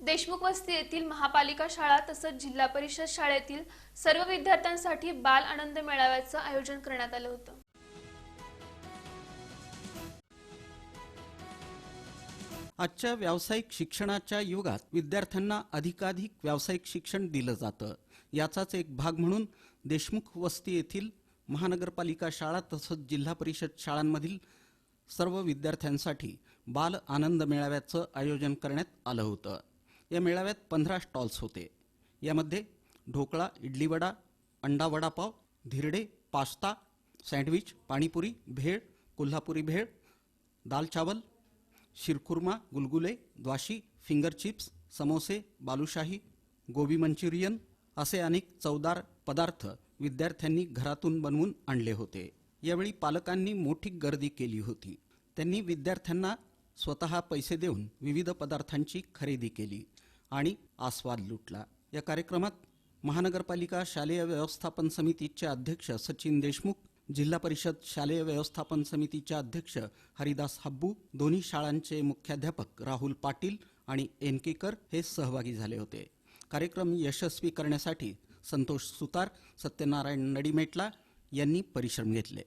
देशमुख वस्ती येथील महापालिका शाळा तसंच जिल्हा परिषद शाळेतील सर्व विद्यार्थ्यांसाठी बाल आनंद मेळाव्याचं आयोजन करण्यात आलं होतं. आजच्या व्यावसायिक शिक्षणाच्या युगात विद्यार्थ्यांना अधिकाधिक व्यावसायिक शिक्षण दिलं जातं. याचाच एक भाग म्हणून देशमुख वस्ती येथील महानगरपालिका शाळा तसंच जिल्हा परिषद शाळांमधील सर्व विद्यार्थ्यांसाठी बाल आनंद मेळाव्याचं आयोजन करण्यात आलं होतं. या मेळाव्यात पंधरा स्टॉल्स होते. यामध्ये ढोकळा इडली वडा अंडा वडापाव धिरडे पास्ता सँडविच पाणीपुरी भेळ कोल्हापुरी भेळ दाल चावल शिरखुर्मा गुलगुले द्वाशी फिंगर चिप्स समोसे बालुशाही गोबी मंचुरियन असे अनेक चवदार पदार्थ विद्यार्थ्यांनी घरातून बनवून आणले होते. यावेळी पालकांनी मोठी गर्दी केली होती. त्यांनी विद्यार्थ्यांना स्वतः पैसे देऊन विविध पदार्थांची खरेदी केली. आणि आस्वाद लुटला. या कार्यक्रमात महानगरपालिका शालेय व्यवस्थापन समितीचे अध्यक्ष सचिन देशमुख जिल्हा परिषद शालेय व्यवस्थापन समितीचे अध्यक्ष हरिदास हब्बू दोन्ही शाळांचे मुख्याध्यापक राहुल पाटील आणि एनकेकर हे सहभागी झाले होते. कार्यक्रम यशस्वी करण्यासाठी संतोष सुतार सत्यनारायण नडीमेटला यांनी परिश्रम घेतले.